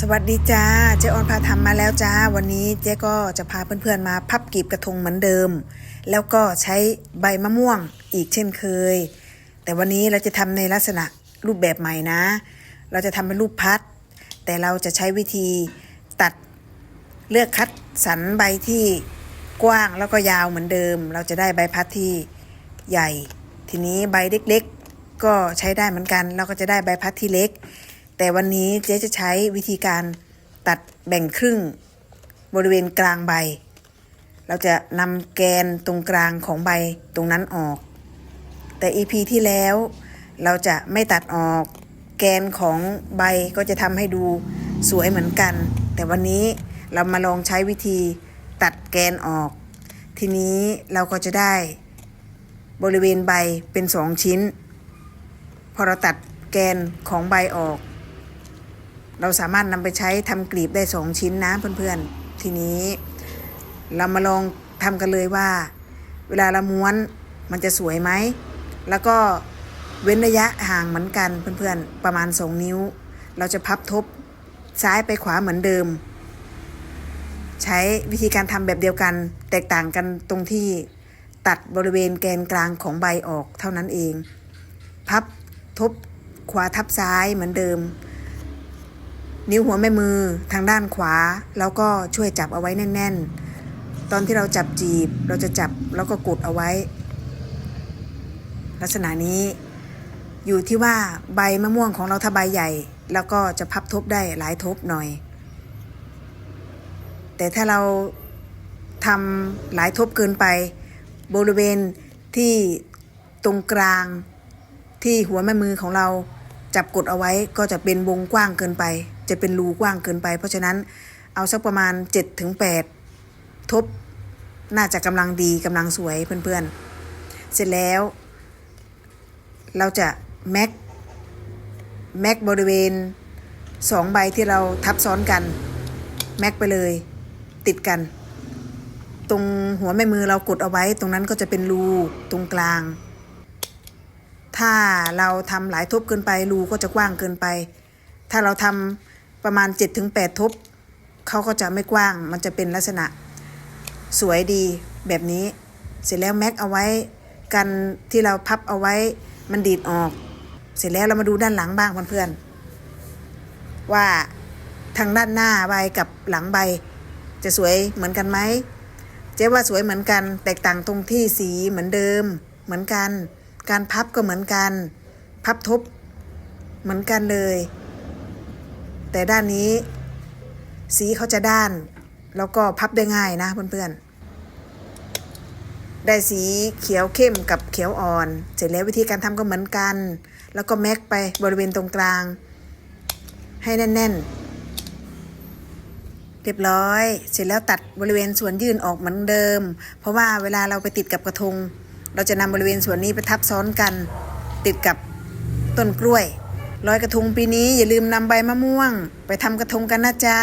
สวัสดีจ้า เจ๊ออนพาทำมาแล้วจ้า วันนี้เจ๊ก็จะพาเพื่อนๆมาพับกีบกระทงเหมือนเดิม แล้วก็ใช้ใบมะม่วงอีกเช่นเคย แต่วันนี้เราจะทำในลักษณะรูปแบบใหม่นะ เราจะทำเป็นรูปพัด แต่เราจะใช้วิธีตัดเลือกคัดสรรใบที่กว้างแล้วก็ยาวเหมือนเดิม เราจะได้ใบพัดที่ใหญ่ ทีนี้ใบเล็กๆ ก็ใช้ได้เหมือนกัน เราก็จะได้ใบพัดที่เล็ก แต่วันนี้เจ๊จะใช้วิธีการตัดแบ่งครึ่ง บริเวณกลางใบ เราจะนำแกนตรงกลางของใบตรงนั้นออก แต่ EP ที่แล้วเราจะไม่ตัดออก แกนของใบก็จะทำให้ดูสวยเหมือนกัน แต่วันนี้เรามาลองใช้วิธีตัดแกนออก ทีนี้เราก็จะได้บริเวณใบเป็นสองชิ้น พอเราตัดแกนของใบออก เราสามารถนำไปใช้ทำกลีบได้สองชิ้นนะเพื่อนๆ ทีนี้ เรามาลองทำกันเลยว่า เวลาเราม้วนมันจะสวยไหม แล้วก็เว้นระยะห่างเหมือนกันเพื่อนๆ ประมาณ2นิ้ว เราจะพับทบซ้ายไปขวาเหมือนเดิม ใช้วิธีการทำแบบเดียวกัน แตกต่างกันตรงที่ตัดบริเวณแกนกลางของใบออกเท่านั้นเอง พับทบขวาทับซ้ายเหมือนเดิม นิ้วหัวแม่มือทางด้านขวา แล้วก็ช่วยจับเอาไว้แน่น ๆ ตอนที่เราจับจีบเราจะจับแล้วก็กดเอาไว้ ลักษณะนี้อยู่ที่ว่าใบมะม่วงของเราถ้าใบใหญ่ แล้วก็จะพับทบได้หลายทบหน่อย แต่ถ้าเราทำหลายทบเกินไป บริเวณที่ตรงกลางที่หัวแม่มือของเราจับกดเอาไว้ก็จะเป็นวงกว้างเกินไป จะเป็นรูกว้างเกินไป เพราะฉะนั้นเอาสักประมาณ7ถึง8ทบ น่าจะกำลังดีกำลังสวยเพื่อนๆ เสร็จแล้ว เราจะแม็กแม็กบริเวณสองใบที่เราทับซ้อนกัน แม็กไปเลยติดกัน ตรงหัวแม่มือเรากดเอาไว้ ตรงนั้นก็จะเป็นรูตรงกลาง ถ้าเราทำหลายทบเกินไปรูก็จะกว้างเกินไป ถ้าเราทำ ประมาณ 7-8 ทบเขาก็จะไม่กว้าง มันจะเป็นลักษณะสวยดีแบบนี้ เสร็จแล้วแม็กเอาไว้กันที่เราพับเอาไว้มันดีดออก เสร็จแล้วเรามาดูด้านหลังบ้างเพื่อนๆว่าทางด้านหน้าใบกับหลังใบ จะสวยเหมือนกันไหมเจ๊ว่าสวยเหมือนกัน แตกต่างตรงที่สีเหมือนเดิม เหมือนกัน การพับก็เหมือนกัน พับทบ เหมือนกันเลย แต่ด้านนี้สีเขาจะด้าน แล้วก็พับได้ง่ายนะเพื่อนๆ ได้สีเขียวเข้มกับเขียวอ่อน เสร็จแล้ววิธีการทำก็เหมือนกัน แล้วก็แม็กไปบริเวณตรงกลาง ให้แน่นๆ เรียบร้อย เสร็จแล้วตัดบริเวณส่วนยื่นออกเหมือนเดิม เพราะว่าเวลาเราไปติดกับกระทง เราจะนำบริเวณส่วนนี้ไปทับซ้อนกัน ติดกับต้นกล้วย ลอยกระทงปีนี้อย่าลืมนำใบมะม่วง ไปทำกระทงกันนะจ๊ะ